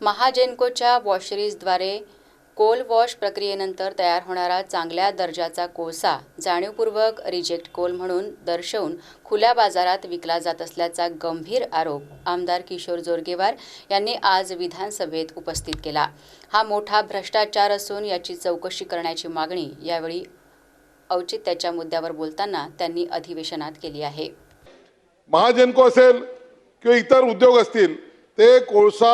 महाजेनकोच्या वॉशरीजद्वारे Coal wash प्रक्रियेनंतर तयार होणारा चांगल्या दर्जाचा कोळसा जाणीवपूर्वक रिजेक्ट कोल म्हणून दर्शवून खुल्या बाजारात विकला जात असल्याचा गंभीर आरोप आमदार किशोर जोरगेवार यांनी आज विधानसभेत उपस्थित केला. हा मोठा भ्रष्टाचार असून याची चौकशी करण्याची मागणी यावेळी औचित्याच्या मुद्द्यावर बोलताना त्यांनी अधिवेशनात केली आहे. महाजनको असेल किंवा इतर उद्योग असतील ते कोळसा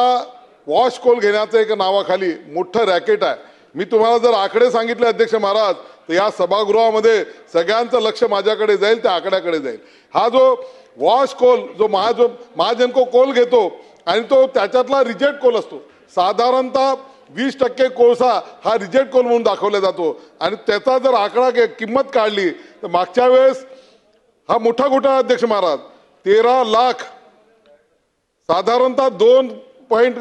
वॉश कोल घेण्याचं एक नावाखाली मोठं रॅकेट आहे. मी तुम्हाला जर आकडे सांगितले अध्यक्ष महाराज तर या सभागृहामध्ये सगळ्यांचं लक्ष माझ्याकडे जाईल त्या आकड्याकडे जाईल. हा जो वॉश कोल जो महा जो महाजनको कोल घेतो आणि तो त्याच्यातला रिजेक्ट कोल असतो. साधारणतः वीस टक्के कोळसा हा रिजेक्ट कोल म्हणून दाखवला जातो. आणि त्याचा जर आकडा किंमत काढली तर मागच्या वेळेस हा मोठा घोटाळा अध्यक्ष महाराज तेरा लाख साधारणतः दोन पॉईंट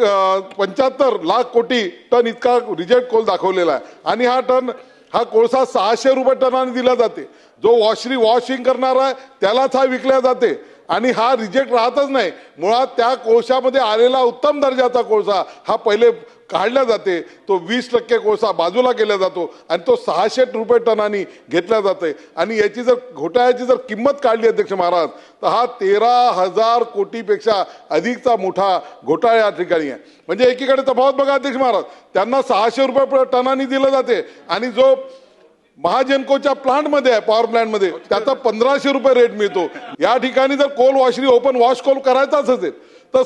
पंच्याहत्तर लाख कोटी टन इतका रिजेक्ट कोल दाखवलेला आहे. आणि हा टन हा कोळसा सहाशे रुपये टनाने दिला जाते. जो वॉशरी वॉशिंग करणार आहे त्यालाच हा विकल्या जाते. आणि हा रिजेक्ट राहतच नाही. मुळात त्या कोळशामध्ये आलेला उत्तम दर्जाचा कोळसा हा पहिले काढला जाते तो वीस टक्के कोळसा बाजूला केला जातो आणि तो सहाशे रुपये टनानी घेतला जाते. आणि याची जर घोटाळ्याची जर किंमत काढली अध्यक्ष महाराज तर हा तेरा हजार कोटीपेक्षा अधिकचा मोठा घोटाळा या ठिकाणी आहे. म्हणजे एकीकडे तफावत बघा अध्यक्ष महाराज त्यांना सहाशे रुपये टनानी दिलं जाते. आणि जो महाजनकोच्या प्लांटमध्ये आहे पॉवर प्लांटमध्ये त्याचा पंधराशे रुपये रेट मिळतो. या ठिकाणी जर coal washery open wash coal करायचाच असेल तर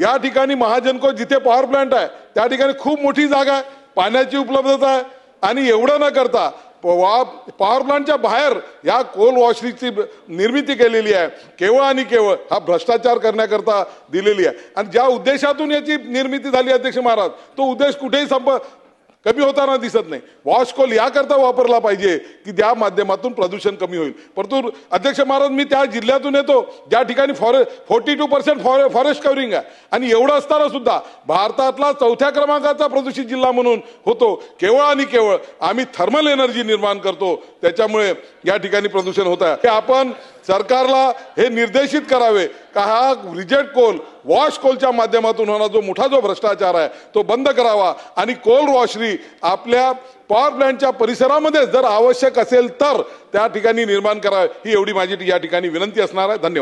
या ठिकाणी महाजनको जिथे पॉवर प्लांट आहे त्या ठिकाणी खूप मोठी जागा आहे पाण्याची उपलब्धता आहे. आणि एवढं न करता प- वा पॉवर प्लांटच्या बाहेर या कोल वॉशरीची निर्मिती केलेली आहे. केवळ आणि केवळ हा भ्रष्टाचार करण्याकरता दिलेली आहे. आणि ज्या उद्देशातून याची निर्मिती झाली अध्यक्ष महाराज तो उद्देश कुठेही संप कमी होताना दिसत नाही. वॉशकोल याकरता वापरला पाहिजे की त्या माध्यमातून प्रदूषण कमी होईल. परंतु अध्यक्ष महाराज मी त्या जिल्ह्यातून येतो ज्या ठिकाणी फॉरे फोर्टी टू पर्सेंट फॉरे फॉरेस्ट कव्हरिंग आहे. आणि एवढं असताना सुद्धा भारतातला चौथ्या क्रमांकाचा प्रदूषित जिल्हा म्हणून होतो केवळ आणि केवळ आम्ही थर्मल एनर्जी निर्माण करतो. त्याच्यामुळे या ठिकाणी प्रदूषण होत आहे. आपण सरकारला हे निर्देशित करावे का हा रिजेक्ट कोल वॉश कोलच्या माध्यमातून होणारा जो मोठा जो भ्रष्टाचार आहे तो बंद करावा. आणि कोल वॉशरी आपल्या पॉवर प्लॅन्टच्या परिसरामध्ये जर आवश्यक असेल तर त्या ठिकाणी निर्माण करावे. ही एवढी माझी या ठिकाणी विनंती असणार आहे. धन्यवाद.